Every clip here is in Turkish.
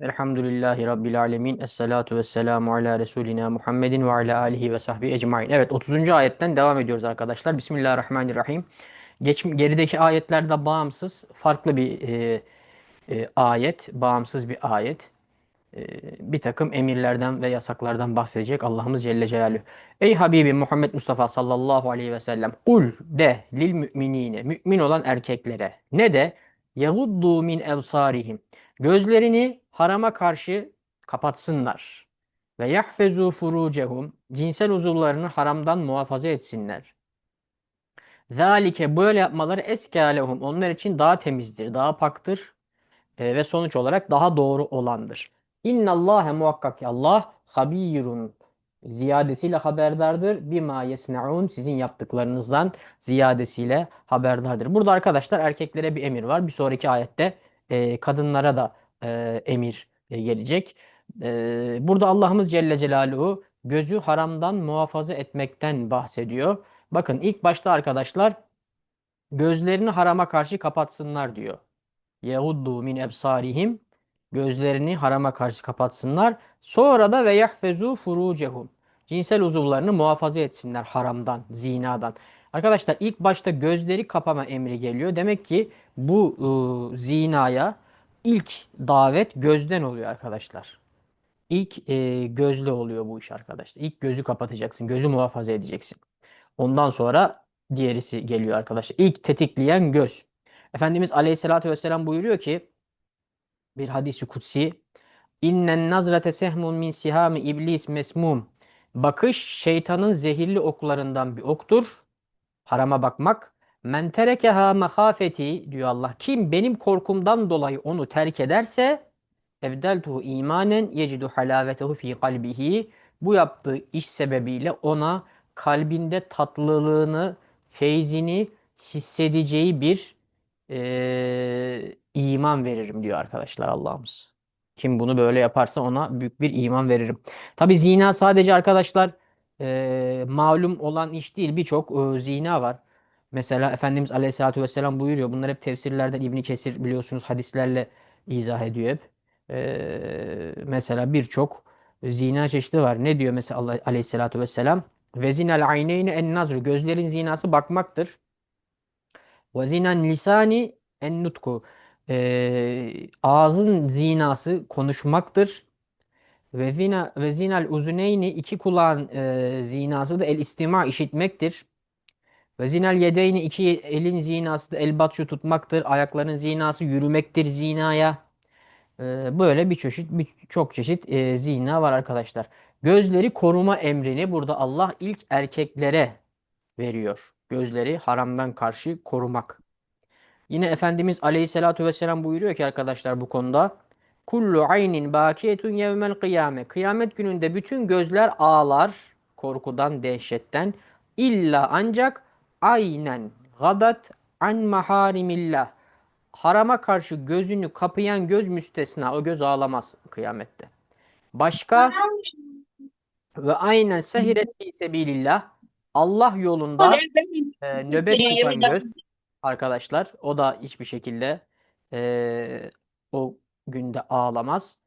Elhamdülillahi Rabbil alemin. Esselatu vesselamu ala Resulina Muhammedin ve ala alihi ve sahbihi ecmain. Evet 30. ayetten devam ediyoruz arkadaşlar. Bismillahirrahmanirrahim. Geç, gerideki ayetlerde bağımsız farklı bir e, e, ayet, bağımsız bir ayet. E, bir takım emirlerden ve yasaklardan bahsedecek Allah'ımız Celle Celaluhu. Ey Habibi Muhammed Mustafa sallallahu aleyhi ve sellem kul de lil müminine mümin olan erkeklere ne de yaguddu min ebsarihim gözlerini harama karşı kapatsınlar ve yahfezu furucehum cinsel uzuvlarını haramdan muhafaza etsinler. Zalike böyle yapmaları eskâlehum onlar için daha temizdir, daha paktır e, ve sonuç olarak daha doğru olandır. İnna Allahe muhakkak ki Allah habirun ziyadesiyle haberdardır. Bima yesnaun sizin yaptıklarınızdan ziyadesiyle haberdardır. Burada arkadaşlar erkeklere bir emir var. Bir sonraki ayette e, kadınlara da e, emir e, gelecek. E, burada Allah'ımız Celle Celaluhu gözü haramdan muhafaza etmekten bahsediyor. Bakın ilk başta arkadaşlar gözlerini harama karşı kapatsınlar diyor. Yehuddu min ebsarihim gözlerini harama karşı kapatsınlar. Sonra da ve yahfezu furucehum cinsel uzuvlarını muhafaza etsinler haramdan, zinadan. Arkadaşlar ilk başta gözleri kapama emri geliyor. Demek ki bu e, zinaya ilk davet gözden oluyor arkadaşlar. İlk e, gözle oluyor bu iş arkadaşlar. İlk gözü kapatacaksın, gözü muhafaza edeceksin. Ondan sonra diğerisi geliyor arkadaşlar. İlk tetikleyen göz. Efendimiz Aleyhisselatü Vesselam buyuruyor ki bir hadisi kutsi İnnen nazrate sehmun min sihami iblis mesmum. Bakış şeytanın zehirli oklarından bir oktur. Harama bakmak. Men terekeha mahafeti diyor Allah. Kim benim korkumdan dolayı onu terk ederse evdeltuhu imanen yecidu halavetehu fi kalbihi. Bu yaptığı iş sebebiyle ona kalbinde tatlılığını, feyzini hissedeceği bir e, iman veririm diyor arkadaşlar Allah'ımız. Kim bunu böyle yaparsa ona büyük bir iman veririm. Tabi zina sadece arkadaşlar e, malum olan iş değil. Birçok e, zina var. Mesela Efendimiz Aleyhisselatü Vesselam buyuruyor. Bunlar hep tefsirlerden İbni Kesir biliyorsunuz hadislerle izah ediyor hep. E, mesela birçok zina çeşidi var. Ne diyor mesela Allah Aleyhisselatü Vesselam? Ve zinel ayneyni en nazru. Gözlerin zinası bakmaktır. Ve zinen lisani en nutku. Ee, ağzın zinası konuşmaktır. Ve zina ve zinal uzuneyni iki kulağın e, zinası da el istima işitmektir. Ve zinal yedeyni iki elin zinası da el batşu tutmaktır. Ayakların zinası yürümektir zinaya. Ee, böyle bir çeşit bir, çok çeşit e, zina var arkadaşlar. Gözleri koruma emrini burada Allah ilk erkeklere veriyor. Gözleri haramdan karşı korumak. Yine Efendimiz Aleyhisselatü Vesselam buyuruyor ki arkadaşlar bu konuda Kullu aynin bakiyetun yevmel kıyame. Kıyamet gününde bütün gözler ağlar korkudan, dehşetten. İlla ancak aynen gadat an maharimillah. Harama karşı gözünü kapayan göz müstesna. O göz ağlamaz kıyamette. Başka ve aynen sehiret fi sebilillah. Allah yolunda e, nöbet tutan göz arkadaşlar. O da hiçbir şekilde e, o günde ağlamaz.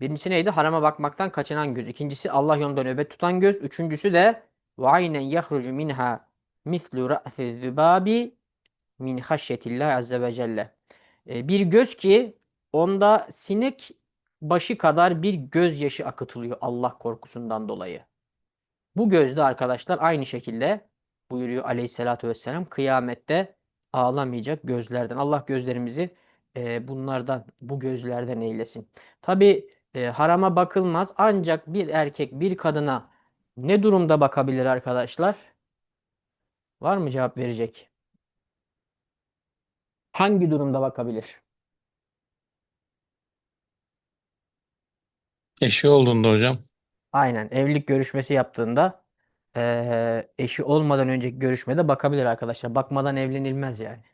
Birincisi neydi? Harama bakmaktan kaçınan göz. İkincisi Allah yolunda nöbet tutan göz. Üçüncüsü de ve aynen yahrucu minha mislu ra'si zübabi min haşyetillah azze ve celle. E, bir göz ki onda sinek başı kadar bir gözyaşı akıtılıyor Allah korkusundan dolayı. Bu gözde arkadaşlar aynı şekilde buyuruyor aleyhissalatü vesselam kıyamette ağlamayacak gözlerden. Allah gözlerimizi e, bunlardan, bu gözlerden eylesin. Tabi e, harama bakılmaz ancak bir erkek bir kadına ne durumda bakabilir arkadaşlar? Var mı cevap verecek? Hangi durumda bakabilir? Eşi olduğunda hocam. Aynen evlilik görüşmesi yaptığında e, eşi olmadan önceki görüşmede bakabilir arkadaşlar. Bakmadan evlenilmez yani.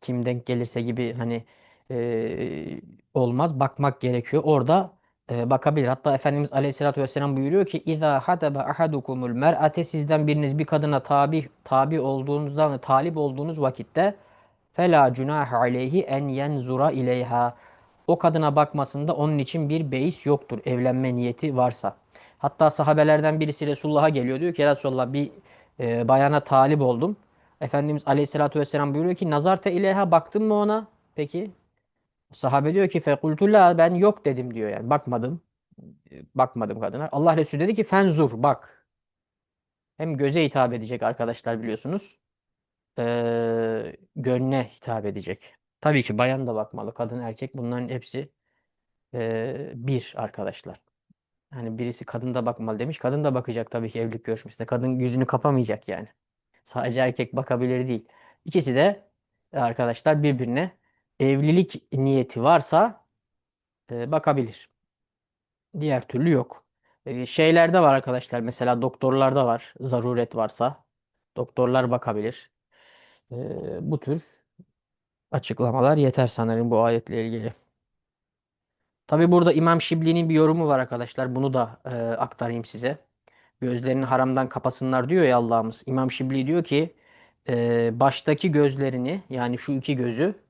Kim denk gelirse gibi hani e, olmaz. Bakmak gerekiyor. Orada e, bakabilir. Hatta Efendimiz Aleyhisselatü Vesselam buyuruyor ki İza hadaba ahadukumul mer'ate sizden biriniz bir kadına tabi tabi olduğunuzdan talip olduğunuz vakitte fela cunahe aleyhi en yenzura ileyha o kadına bakmasında onun için bir beis yoktur evlenme niyeti varsa. Hatta sahabelerden birisi Resulullah'a geliyor diyor ki "Ya Resulullah bir e, bayana talip oldum. Efendimiz Aleyhisselatü Vesselam buyuruyor ki nazarte ileyha baktın mı ona? Peki. Sahabe diyor ki fekultu la ben yok dedim diyor yani bakmadım. E, Bakmadım kadına. Allah Resulü dedi ki fenzur bak. Hem göze hitap edecek arkadaşlar biliyorsunuz. Ee, gönle hitap edecek. Tabii ki bayan da bakmalı. Kadın erkek bunların hepsi ee, bir arkadaşlar. Hani birisi kadın da bakmalı demiş. Kadın da bakacak tabii ki evlilik görüşmesinde. Kadın yüzünü kapamayacak yani. Sadece erkek bakabilir değil. İkisi de e, arkadaşlar birbirine evlilik niyeti varsa e, bakabilir. Diğer türlü yok. E, şeylerde var arkadaşlar. Mesela doktorlarda var. Zaruret varsa doktorlar bakabilir. E, bu tür açıklamalar yeter sanırım bu ayetle ilgili. Tabi burada İmam Şibli'nin bir yorumu var arkadaşlar. Bunu da e, aktarayım size. Gözlerini haramdan kapasınlar diyor ya Allah'ımız. İmam Şibli diyor ki e, baştaki gözlerini yani şu iki gözü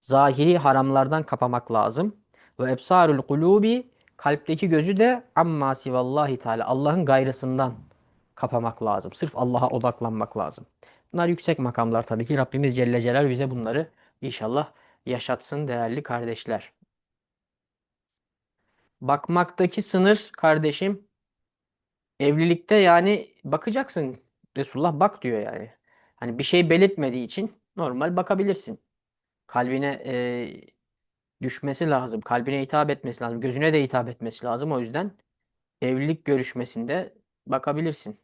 zahiri haramlardan kapamak lazım. Ve ebsarul kulubi kalpteki gözü de amma sivallahi teala Allah'ın gayrısından kapamak lazım. Sırf Allah'a odaklanmak lazım. Bunlar yüksek makamlar tabii ki. Rabbimiz Celle Celal bize bunları inşallah yaşatsın değerli kardeşler. Bakmaktaki sınır kardeşim evlilikte yani bakacaksın. Resulullah bak diyor yani. Hani bir şey belirtmediği için normal bakabilirsin. Kalbine e, düşmesi lazım. Kalbine hitap etmesi lazım. Gözüne de hitap etmesi lazım. O yüzden evlilik görüşmesinde bakabilirsin.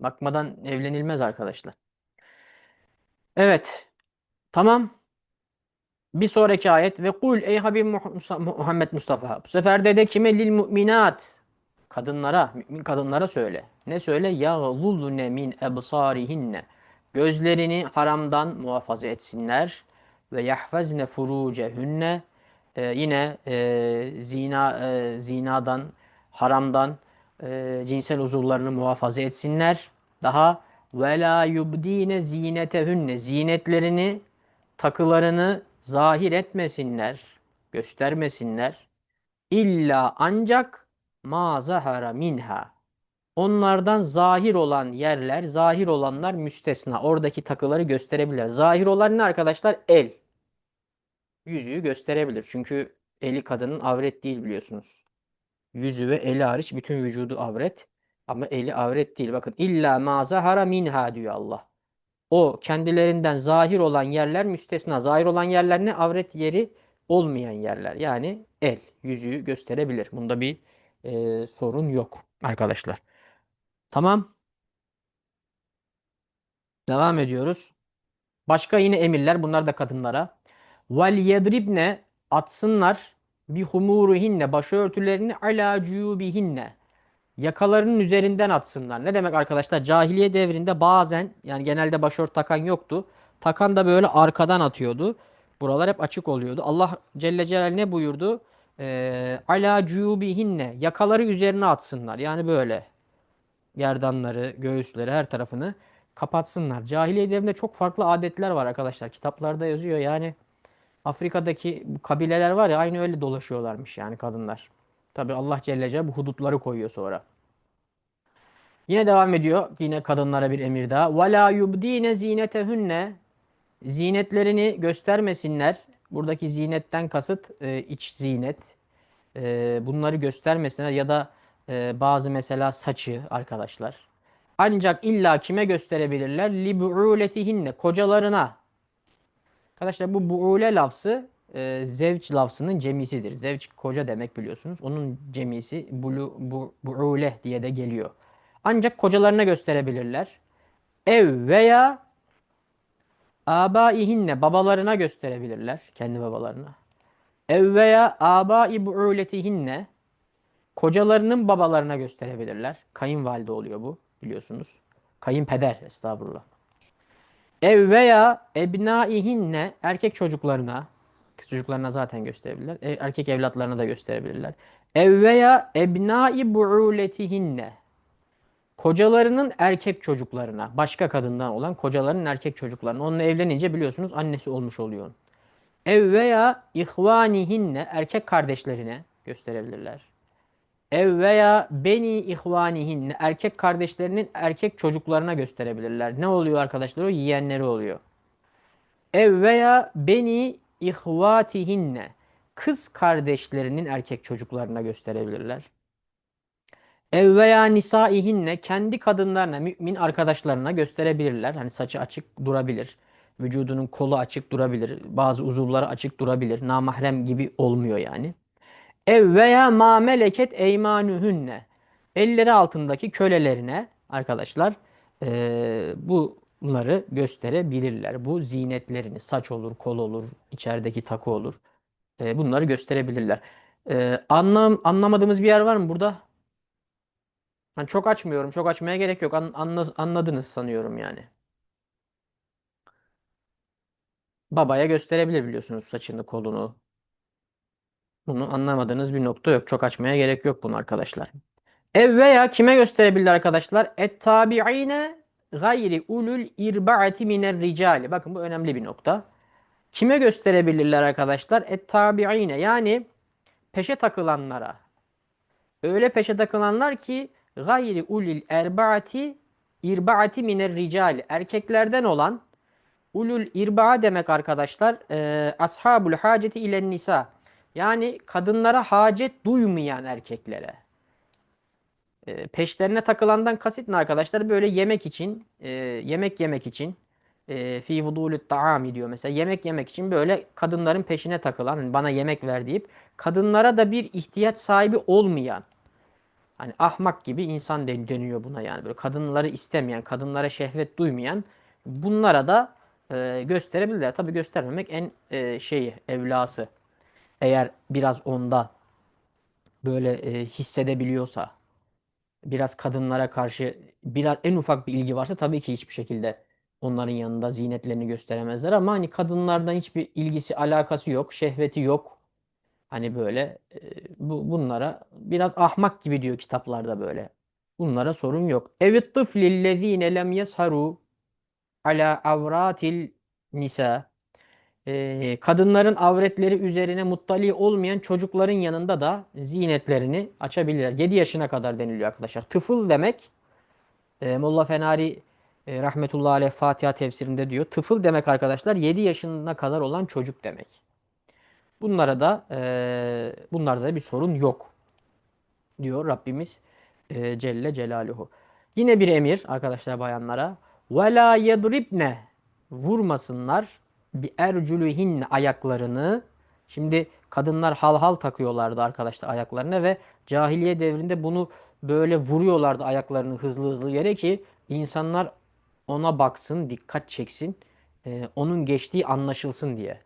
Bakmadan evlenilmez arkadaşlar. Evet. Tamam. Bir sonraki ayet ve kul ey Habib Muhammed Mustafa. Bu sefer de de kime lil mu'minat. Kadınlara, mümin kadınlara söyle. Ne söyle? Yağlullune min ebsarihinne. Gözlerini haramdan muhafaza etsinler ve yahfazne furucehunne. Ee, yine e, zina e, zinadan, haramdan e, cinsel uzuvlarını muhafaza etsinler. Daha ve la yubdine zinetehunne. Zinetlerini, takılarını zahir etmesinler, göstermesinler. İlla ancak ma zahara minha. Onlardan zahir olan yerler, zahir olanlar müstesna. Oradaki takıları gösterebilir. Zahir olan ne arkadaşlar? El. Yüzüğü gösterebilir. Çünkü eli kadının avret değil biliyorsunuz. Yüzü ve eli hariç bütün vücudu avret. Ama eli avret değil. Bakın illa ma zahara minha diyor Allah. O kendilerinden zahir olan yerler müstesna. Zahir olan yerler ne? Avret yeri olmayan yerler. Yani el, yüzüğü gösterebilir. Bunda bir e, sorun yok arkadaşlar. Tamam. Devam ediyoruz. Başka yine emirler. Bunlar da kadınlara. Vel yedribne atsınlar bi humuruhinne başörtülerini ala cuyubihinne yakalarının üzerinden atsınlar. Ne demek arkadaşlar? Cahiliye devrinde bazen yani genelde başört takan yoktu. Takan da böyle arkadan atıyordu. Buralar hep açık oluyordu. Allah Celle Celal ne buyurdu? Ee, Ala cuyubihinne yakaları üzerine atsınlar. Yani böyle gerdanları, göğüsleri her tarafını kapatsınlar. Cahiliye devrinde çok farklı adetler var arkadaşlar. Kitaplarda yazıyor. Yani Afrika'daki kabileler var ya aynı öyle dolaşıyorlarmış yani kadınlar. Tabi Allah Celle Celle bu hudutları koyuyor sonra. Yine devam ediyor. Yine kadınlara bir emir daha. وَلَا يُبْد۪ينَ زِينَتَهُنَّ Zinetlerini göstermesinler. Buradaki zinetten kasıt e, iç zinet. E, bunları göstermesinler ya da e, bazı mesela saçı arkadaşlar. Ancak illa kime gösterebilirler? Libu'uletihinne kocalarına. Arkadaşlar bu bu'ule lafzı e, zevç lafzının cemisidir. Zevç koca demek biliyorsunuz. Onun cemisi bulu, bu, bu'ule diye de geliyor. Ancak kocalarına gösterebilirler. Ev veya abaihinne babalarına gösterebilirler. Kendi babalarına. Ev veya abai bu'uletihinne kocalarının babalarına gösterebilirler. Kayınvalide oluyor bu biliyorsunuz. Kayınpeder estağfurullah. Ev veya ebnaihinne erkek çocuklarına Kız çocuklarına zaten gösterebilirler. E, erkek evlatlarına da gösterebilirler. Ev veya ebnai bu'uletihinne. Kocalarının erkek çocuklarına, başka kadından olan kocalarının erkek çocuklarına. Onunla evlenince biliyorsunuz annesi olmuş oluyor. Ev veya ihvanihinne erkek kardeşlerine gösterebilirler. Ev veya beni ihvanihinne erkek kardeşlerinin erkek çocuklarına gösterebilirler. Ne oluyor arkadaşlar? O yeğenleri oluyor. Ev veya beni ihvatihinne kız kardeşlerinin erkek çocuklarına gösterebilirler. Ev veya nisaihinne kendi kadınlarına, mümin arkadaşlarına gösterebilirler. Hani saçı açık durabilir. Vücudunun kolu açık durabilir. Bazı uzuvları açık durabilir. Namahrem gibi olmuyor yani. Ev veya ma meleket eymanuhunne. Elleri altındaki kölelerine arkadaşlar eee, bunları gösterebilirler. Bu zinetlerini saç olur, kol olur, içerideki takı olur. Eee, bunları gösterebilirler. Eee, anlam anlamadığımız bir yer var mı burada? Hani çok açmıyorum. Çok açmaya gerek yok. An- anla- anladınız sanıyorum yani. Babaya gösterebilir biliyorsunuz saçını, kolunu. Bunu anlamadığınız bir nokta yok. Çok açmaya gerek yok bunu arkadaşlar. Ev veya kime gösterebilir arkadaşlar? Et-tabi'ine gayri ulul irbaati miner ricali. Bakın bu önemli bir nokta. Kime gösterebilirler arkadaşlar? Et-tabi'ine yani peşe takılanlara. Öyle peşe takılanlar ki gayri ulul erbaati irbaati miner ricali. Erkeklerden olan ulul irba'a demek arkadaşlar e, ashabul haceti ilen nisa. Yani kadınlara hacet duymayan erkeklere. E, peşlerine takılandan kasıt ne arkadaşlar? Böyle yemek için, e, yemek yemek için e, fi vudulü taami diyor mesela. Yemek yemek için böyle kadınların peşine takılan, hani bana yemek ver deyip kadınlara da bir ihtiyaç sahibi olmayan, hani ahmak gibi insan den- deniyor buna yani. Böyle kadınları istemeyen, kadınlara şehvet duymayan bunlara da e, gösterebilirler. Tabii göstermemek en e, şeyi, evlası. Eğer biraz onda böyle e, hissedebiliyorsa biraz kadınlara karşı biraz en ufak bir ilgi varsa tabii ki hiçbir şekilde onların yanında zinetlerini gösteremezler ama hani kadınlardan hiçbir ilgisi alakası yok, şehveti yok. Hani böyle e, bu bunlara biraz ahmak gibi diyor kitaplarda böyle. Bunlara sorun yok. Evet tıflillezine lem yesharu ala avratil nisa. Ee, kadınların avretleri üzerine muttali olmayan çocukların yanında da zinetlerini açabilirler. 7 yaşına kadar deniliyor arkadaşlar. Tıfıl demek e, Molla Fenari e, rahmetullahi aleyh Fatiha tefsirinde diyor. Tıfıl demek arkadaşlar 7 yaşına kadar olan çocuk demek. Bunlara da e, bunlarda da bir sorun yok diyor Rabbimiz e, Celle Celaluhu. Yine bir emir arkadaşlar bayanlara. La yedribne vurmasınlar bi erculuhinne ayaklarını. Şimdi kadınlar hal hal takıyorlardı arkadaşlar ayaklarına ve cahiliye devrinde bunu böyle vuruyorlardı ayaklarını hızlı hızlı yere ki insanlar ona baksın, dikkat çeksin, e, onun geçtiği anlaşılsın diye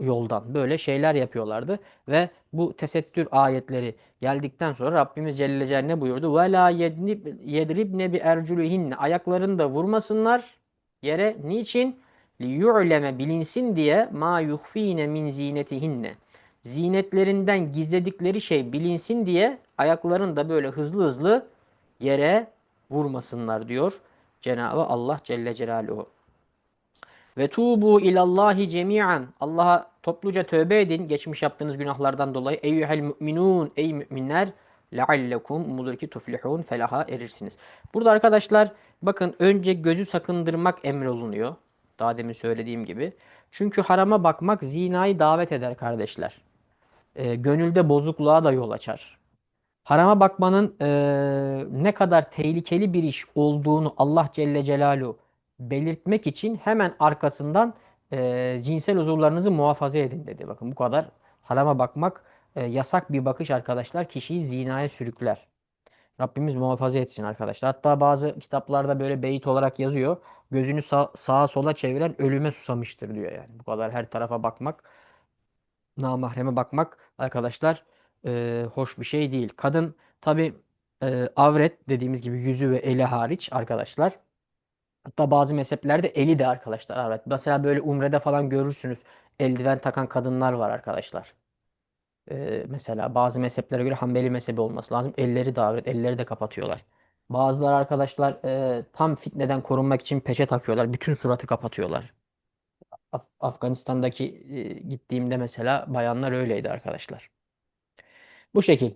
yoldan böyle şeyler yapıyorlardı ve bu tesettür ayetleri geldikten sonra Rabbimiz Celle Celaluhu ne buyurdu? Ve la yedribne bi erculuhinne ayaklarını da vurmasınlar yere niçin? Li bilinsin diye ma yuhfine min zinetihinne zinetlerinden gizledikleri şey bilinsin diye ayaklarını da böyle hızlı hızlı yere vurmasınlar diyor Cenab-ı Allah Celle Celaluhu. Ve tubu ilallahi cemi'an. Allah'a topluca tövbe edin geçmiş yaptığınız günahlardan dolayı. Eyyuhel müminun. Ey müminler. Leallekum umulur ki tuflihun. Felaha erirsiniz. Burada arkadaşlar bakın önce gözü sakındırmak emrolunuyor. Daha demin söylediğim gibi. Çünkü harama bakmak zinayı davet eder kardeşler. E, gönülde bozukluğa da yol açar. Harama bakmanın e, ne kadar tehlikeli bir iş olduğunu Allah Celle Celaluhu belirtmek için hemen arkasından e, cinsel uzuvlarınızı muhafaza edin dedi. Bakın bu kadar harama bakmak e, yasak bir bakış arkadaşlar kişiyi zinaya sürükler. Rabbimiz muhafaza etsin arkadaşlar. Hatta bazı kitaplarda böyle beyit olarak yazıyor. Gözünü sağ, sağa sola çeviren ölüme susamıştır diyor yani. Bu kadar her tarafa bakmak, namahreme bakmak arkadaşlar e, hoş bir şey değil. Kadın tabi e, avret dediğimiz gibi yüzü ve eli hariç arkadaşlar. Hatta bazı mezheplerde eli de arkadaşlar avret. Mesela böyle umrede falan görürsünüz eldiven takan kadınlar var arkadaşlar. Ee, mesela bazı mezheplere göre Hanbeli mezhebi olması lazım. Elleri de avret, elleri de kapatıyorlar. Bazıları arkadaşlar e, tam fitneden korunmak için peçe takıyorlar. Bütün suratı kapatıyorlar. Af- Afganistan'daki e, gittiğimde mesela bayanlar öyleydi arkadaşlar. Bu şekil.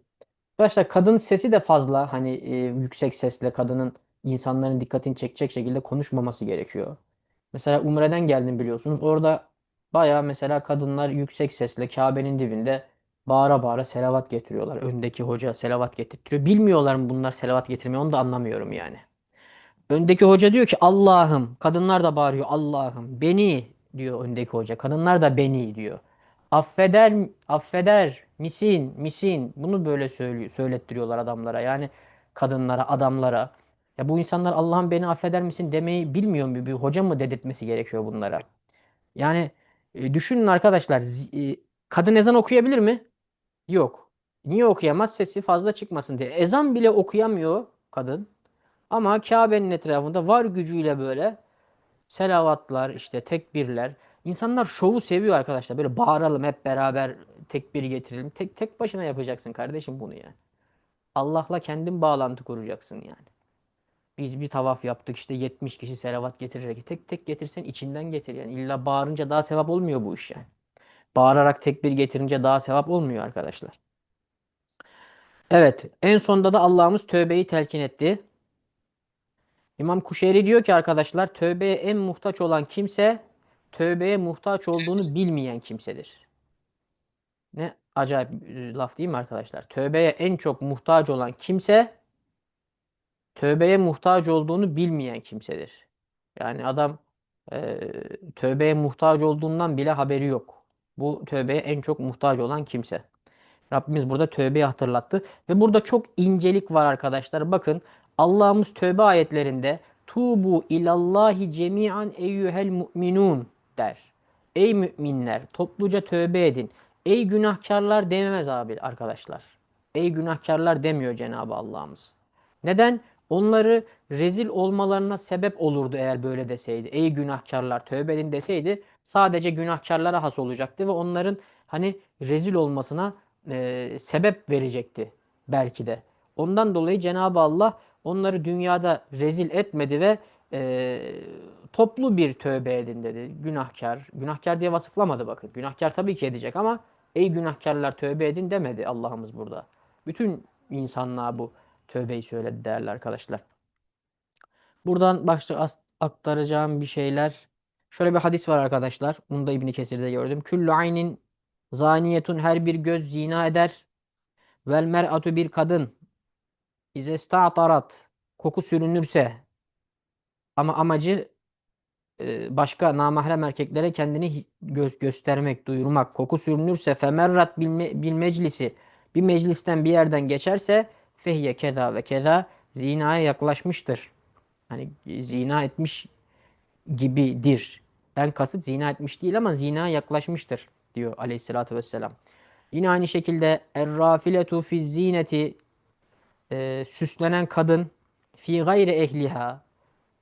Arkadaşlar kadın sesi de fazla hani e, yüksek sesle kadının insanların dikkatini çekecek şekilde konuşmaması gerekiyor. Mesela Umre'den geldim biliyorsunuz. Orada bayağı mesela kadınlar yüksek sesle Kabe'nin dibinde bağıra bağıra selavat getiriyorlar. Öndeki hoca selavat getirtiyor. Bilmiyorlar mı bunlar selavat getirmeyi onu da anlamıyorum yani. Öndeki hoca diyor ki Allah'ım. Kadınlar da bağırıyor Allah'ım. Beni diyor öndeki hoca. Kadınlar da beni diyor. Affeder, affeder misin, misin. Bunu böyle söylüyor, söylettiriyorlar adamlara. Yani kadınlara, adamlara. Ya bu insanlar Allah'ım beni affeder misin demeyi bilmiyor mu? Bir hoca mı dedirtmesi gerekiyor bunlara? Yani e, düşünün arkadaşlar. e, kadın ezan okuyabilir mi? Yok. Niye okuyamaz? Sesi fazla çıkmasın diye. Ezan bile okuyamıyor kadın. Ama Kabe'nin etrafında var gücüyle böyle selavatlar, işte tekbirler. İnsanlar şovu seviyor arkadaşlar. Böyle bağıralım hep beraber tekbir getirelim. Tek tek başına yapacaksın kardeşim bunu yani. Allah'la kendin bağlantı kuracaksın yani. Biz bir tavaf yaptık işte 70 kişi selavat getirerek. Tek tek getirsen içinden getir yani. İlla bağırınca daha sevap olmuyor bu iş yani. Bağırarak tekbir getirince daha sevap olmuyor arkadaşlar. Evet, en sonda da Allah'ımız tövbeyi telkin etti. İmam Kuşeyri diyor ki arkadaşlar tövbeye en muhtaç olan kimse tövbeye muhtaç olduğunu bilmeyen kimsedir. Ne acayip laf değil mi arkadaşlar? Tövbeye en çok muhtaç olan kimse tövbeye muhtaç olduğunu bilmeyen kimsedir. Yani adam e, tövbeye muhtaç olduğundan bile haberi yok. Bu tövbeye en çok muhtaç olan kimse. Rabbimiz burada tövbeyi hatırlattı. Ve burada çok incelik var arkadaşlar. Bakın Allah'ımız tövbe ayetlerinde Tubu ilallahi cemi'an eyyuhel mu'minun der. Ey müminler topluca tövbe edin. Ey günahkarlar dememez abi arkadaşlar. Ey günahkarlar demiyor Cenab-ı Allah'ımız. Neden? Onları rezil olmalarına sebep olurdu eğer böyle deseydi. Ey günahkarlar tövbe edin deseydi sadece günahkarlara has olacaktı ve onların hani rezil olmasına e, sebep verecekti belki de. Ondan dolayı Cenab-ı Allah onları dünyada rezil etmedi ve e, toplu bir tövbe edin dedi. Günahkar. Günahkar diye vasıflamadı bakın. Günahkar tabii ki edecek ama ey günahkarlar tövbe edin demedi Allah'ımız burada. Bütün insanlığa bu tövbeyi söyledi değerli arkadaşlar. Buradan başta aktaracağım bir şeyler. Şöyle bir hadis var arkadaşlar. Bunu da İbn Kesir'de gördüm. Küllü aynin zaniyetun her bir göz zina eder. Vel mer'atu bir kadın izesta'tarat koku sürünürse ama amacı e, başka namahrem erkeklere kendini göz göstermek, duyurmak. Koku sürünürse femerrat bil, meclisi bir meclisten bir yerden geçerse fehye keda ve keda zinaya yaklaşmıştır. Hani zina etmiş gibidir. Ben kasıt zina etmiş değil ama zina yaklaşmıştır diyor aleyhissalatü vesselam. Yine aynı şekilde errafiletu fi zineti e, süslenen kadın fi gayri ehliha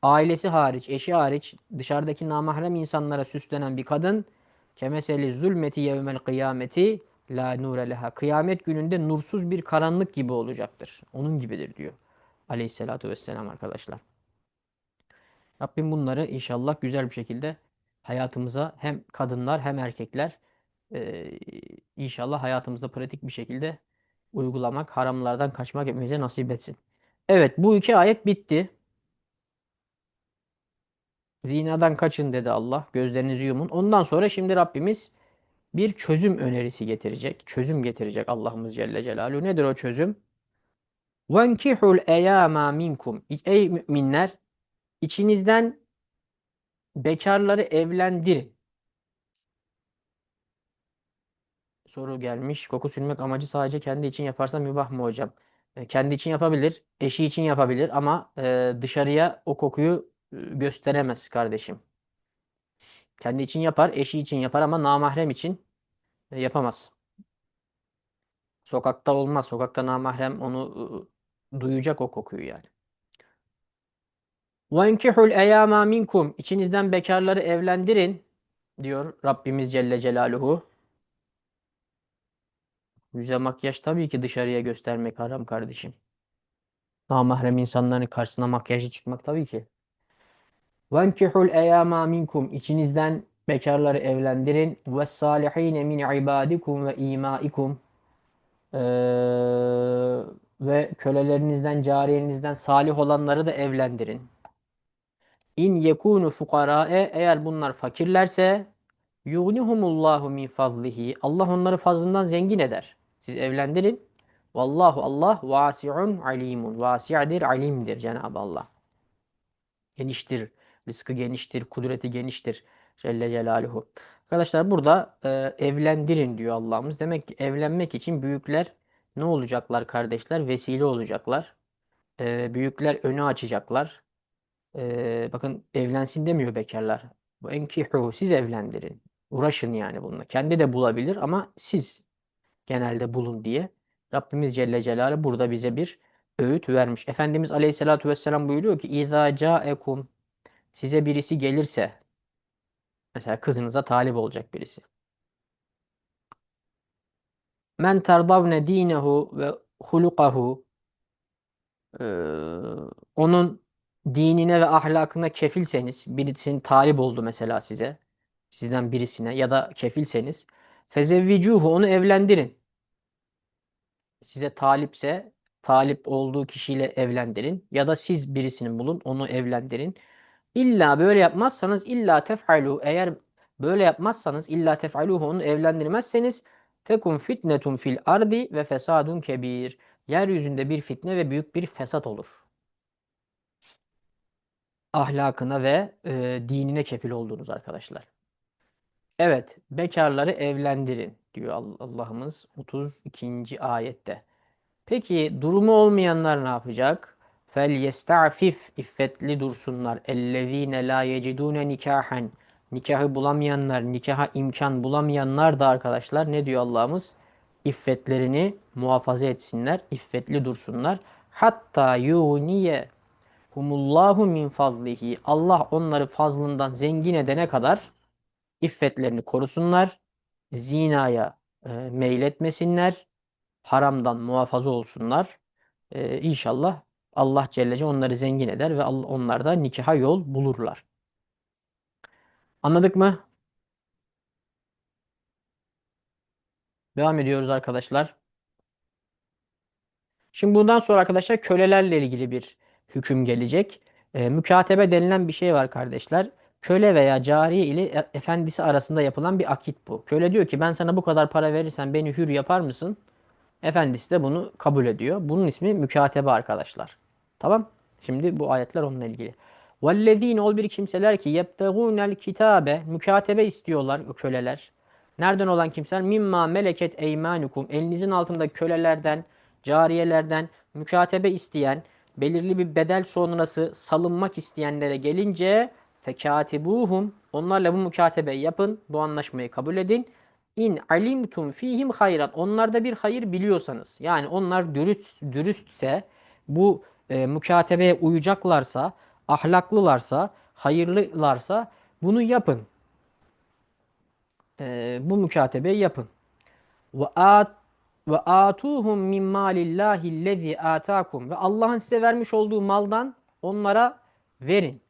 ailesi hariç, eşi hariç dışarıdaki namahrem insanlara süslenen bir kadın kemeseli zulmeti yevmel kıyameti la nure leha. Kıyamet gününde nursuz bir karanlık gibi olacaktır. Onun gibidir diyor. Aleyhissalatu vesselam arkadaşlar. Rabbim bunları inşallah güzel bir şekilde hayatımıza hem kadınlar hem erkekler e, inşallah hayatımızda pratik bir şekilde uygulamak, haramlardan kaçmak hepimize nasip etsin. Evet bu iki ayet bitti. Zinadan kaçın dedi Allah. Gözlerinizi yumun. Ondan sonra şimdi Rabbimiz bir çözüm önerisi getirecek. Çözüm getirecek Allah'ımız Celle Celaluhu. Nedir o çözüm? وَنْكِحُ الْاَيَامَا minkum. Ey müminler içinizden bekarları evlendirin. Soru gelmiş. Koku sürmek amacı sadece kendi için yaparsa mübah mı hocam? E, kendi için yapabilir, eşi için yapabilir ama e, dışarıya o kokuyu e, gösteremez kardeşim. Kendi için yapar, eşi için yapar ama namahrem için e, yapamaz. Sokakta olmaz. Sokakta namahrem onu e, duyacak o kokuyu yani. وَاَنْكِحُ الْاَيَامَا minkum İçinizden bekarları evlendirin diyor Rabbimiz Celle Celaluhu. Yüze makyaj tabii ki dışarıya göstermek haram kardeşim. Namahrem insanların karşısına makyajı çıkmak tabii ki. وَاَنْكِحُ الْاَيَامَا minkum İçinizden Bekarları evlendirin. Ve salihine min ibadikum ve imaikum. Ee, ve kölelerinizden, cariyenizden salih olanları da evlendirin. İn yekunu fukara'e eğer bunlar fakirlerse yugnihumullahu min fazlihi. Allah onları fazlından zengin eder. Siz evlendirin. Vallahu Allah vasiun alimun. Vasi'dir, alimdir Cenab-ı Allah. Geniştir. Rızkı geniştir, kudreti geniştir. Celle Celaluhu. Arkadaşlar burada e, evlendirin diyor Allah'ımız. Demek ki evlenmek için büyükler ne olacaklar kardeşler? Vesile olacaklar. E, büyükler önü açacaklar. E, bakın evlensin demiyor bekarlar. Bu enkihu siz evlendirin. Uğraşın yani bununla. Kendi de bulabilir ama siz genelde bulun diye. Rabbimiz Celle Celaluhu burada bize bir öğüt vermiş. Efendimiz Aleyhisselatü Vesselam buyuruyor ki İzâ câekum size birisi gelirse mesela kızınıza talip olacak birisi. Men terdavne dinehu ve hulukahu onun dinine ve ahlakına kefilseniz birisinin talip oldu mesela size sizden birisine ya da kefilseniz fezevvicuhu onu evlendirin. Size talipse talip olduğu kişiyle evlendirin ya da siz birisini bulun onu evlendirin. İlla böyle yapmazsanız illa tef'alu eğer böyle yapmazsanız illa tef'aluhu onu evlendirmezseniz tekun fitnetun fil ardi ve fesadun kebir. Yeryüzünde bir fitne ve büyük bir fesat olur. Ahlakına ve e, dinine kefil olduğunuz arkadaşlar. Evet, bekarları evlendirin diyor Allah'ımız 32. ayette. Peki durumu olmayanlar ne yapacak? Fel yesta'fif iffetli dursunlar. Ellezine la yecidune nikahen. Nikahı bulamayanlar, nikaha imkan bulamayanlar da arkadaşlar ne diyor Allah'ımız? İffetlerini muhafaza etsinler, iffetli dursunlar. Hatta yuniye humullahu min fazlihi. Allah onları fazlından zengin edene kadar iffetlerini korusunlar. Zinaya e, meyletmesinler. Haramdan muhafaza olsunlar. E, inşallah Allah Celle onları zengin eder ve onlar da nikaha yol bulurlar. Anladık mı? Devam ediyoruz arkadaşlar. Şimdi bundan sonra arkadaşlar kölelerle ilgili bir hüküm gelecek. E, mükatebe denilen bir şey var kardeşler. Köle veya cariye ile e, efendisi arasında yapılan bir akit bu. Köle diyor ki ben sana bu kadar para verirsen beni hür yapar mısın? Efendisi de bunu kabul ediyor. Bunun ismi mükatebe arkadaşlar. Tamam. Şimdi bu ayetler onunla ilgili. وَالَّذ۪ينَ ol bir kimseler ki يَبْتَغُونَ kitabe Mükatebe istiyorlar o köleler. Nereden olan kimseler? Mimma meleket eymanukum. Elinizin altında kölelerden, cariyelerden mükatebe isteyen, belirli bir bedel sonrası salınmak isteyenlere gelince fekatibuhum onlarla bu mukatebeyi yapın, bu anlaşmayı kabul edin. İn alimtum fihim hayran. Onlarda bir hayır biliyorsanız. Yani onlar dürüst dürüstse bu e, mükatebeye uyacaklarsa, ahlaklılarsa, hayırlılarsa bunu yapın. E, bu mükatebeyi yapın. Ve at ve atuhum min malillahi lezi atakum ve Allah'ın size vermiş olduğu maldan onlara verin.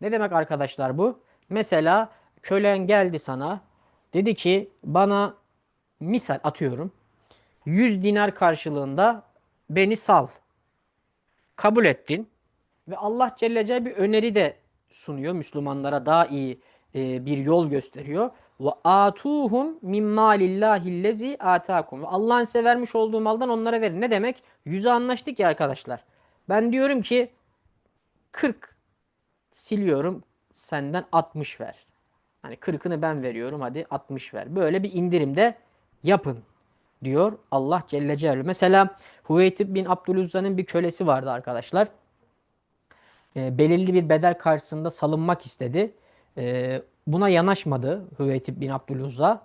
Ne demek arkadaşlar bu? Mesela kölen geldi sana. Dedi ki bana misal atıyorum. 100 dinar karşılığında beni sal. Kabul ettin. Ve Allah Celle Celle bir öneri de sunuyor. Müslümanlara daha iyi e, bir yol gösteriyor. Ve atuhum min malillahi lezi atakum. Allah'ın size vermiş olduğu maldan onlara verin. Ne demek? Yüze anlaştık ya arkadaşlar. Ben diyorum ki 40 siliyorum senden 60 ver. Hani 40'ını ben veriyorum hadi 60 ver. Böyle bir indirimde yapın diyor Allah Celle Celaluhu. Mesela Hüveytib bin Abdüluzza'nın bir kölesi vardı arkadaşlar. E, belirli bir bedel karşısında salınmak istedi. E, buna yanaşmadı Hüveytib bin Abdüluzza.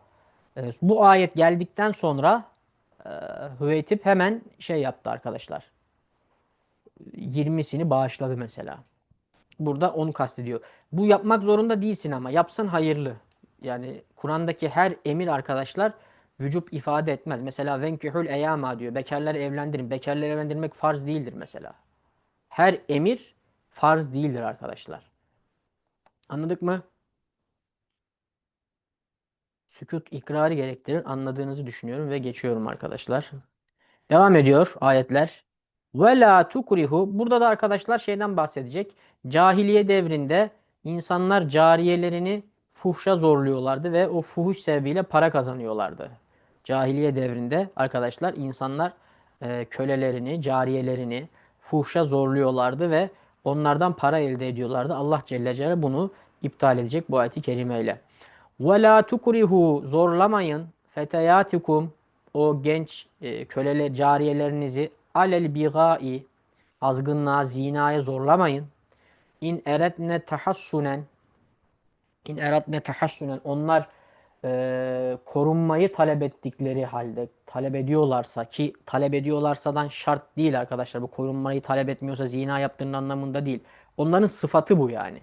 E, bu ayet geldikten sonra e, Hüveytib hemen şey yaptı arkadaşlar. 20'sini bağışladı mesela. Burada onu kastediyor. Bu yapmak zorunda değilsin ama yapsan hayırlı. Yani Kur'an'daki her emir arkadaşlar vücub ifade etmez. Mesela venkihul eyama diyor. Bekarları evlendirin. Bekarları evlendirmek farz değildir mesela. Her emir farz değildir arkadaşlar. Anladık mı? Sükut ikrarı gerektirir. Anladığınızı düşünüyorum ve geçiyorum arkadaşlar. Devam ediyor ayetler. Ve la tukrihu. Burada da arkadaşlar şeyden bahsedecek. Cahiliye devrinde insanlar cariyelerini fuhşa zorluyorlardı ve o fuhuş sebebiyle para kazanıyorlardı. Cahiliye devrinde arkadaşlar insanlar e, kölelerini, cariyelerini fuhşa zorluyorlardı ve onlardan para elde ediyorlardı. Allah Celle Celaluhu bunu iptal edecek bu ayeti kerimeyle. Ve la tukrihu zorlamayın feteyatikum o genç e, köleler cariyelerinizi alel bigai azgınlığa, zinaya zorlamayın. İn eretne tahassunen in eretne tahassunen onlar e, korunmayı talep ettikleri halde talep ediyorlarsa ki talep ediyorlarsadan şart değil arkadaşlar. Bu korunmayı talep etmiyorsa zina yaptığının anlamında değil. Onların sıfatı bu yani.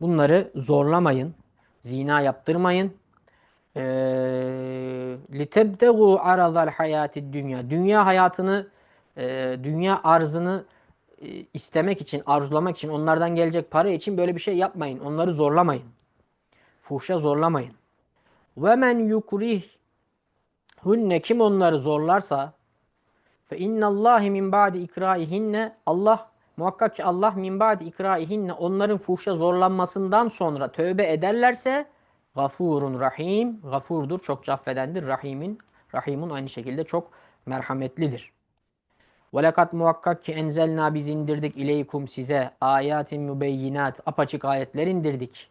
Bunları zorlamayın. Zina yaptırmayın. لِتَبْتَغُوا عَرَضَ الْحَيَاتِ dünya. Dünya hayatını, e, dünya arzını e, istemek için, arzulamak için, onlardan gelecek para için böyle bir şey yapmayın. Onları zorlamayın. Fuhşa zorlamayın. وَمَنْ يُكْرِهْ Hunne kim onları zorlarsa fe innallahi min ba'di ikraihinne Allah muhakkak ki Allah min ba'di ikraihinne onların fuhşa zorlanmasından sonra tövbe ederlerse gafurun rahim gafurdur çok affedendir rahimin rahimun aynı şekilde çok merhametlidir. Ve lekad muhakkak ki enzelna biz indirdik ileykum size ayatin mübeyyinat apaçık ayetler indirdik.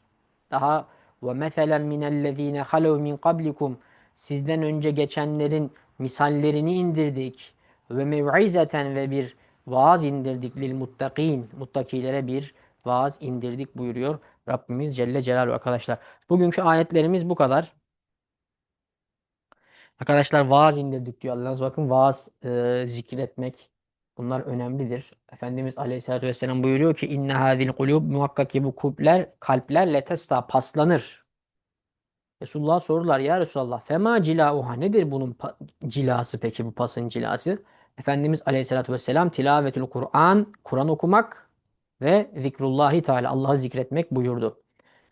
Daha ve meselen minellezine halev min kablikum sizden önce geçenlerin misallerini indirdik. Ve mev'izeten ve bir vaaz indirdik lil muttakin. Muttakilere bir vaaz indirdik buyuruyor Rabbimiz Celle Celaluhu arkadaşlar. Bugünkü ayetlerimiz bu kadar. Arkadaşlar vaaz indirdik diyor Allah'ınız. Bakın vaaz e, zikretmek bunlar önemlidir. Efendimiz Aleyhisselatü Vesselam buyuruyor ki inne hadil kulub muhakkak ki bu kalpler kalpler letesta paslanır. Resulullah sorurlar ya Resulallah fema cilauha nedir bunun cilası peki bu pasın cilası? Efendimiz Aleyhisselatü Vesselam tilavetül Kur'an, Kur'an okumak ve zikrullahi Teala Allah'ı zikretmek buyurdu.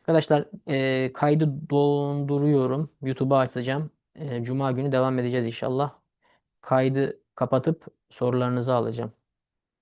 Arkadaşlar e, kaydı donduruyorum. YouTube'a açacağım. E, Cuma günü devam edeceğiz inşallah. Kaydı kapatıp sorularınızı alacağım.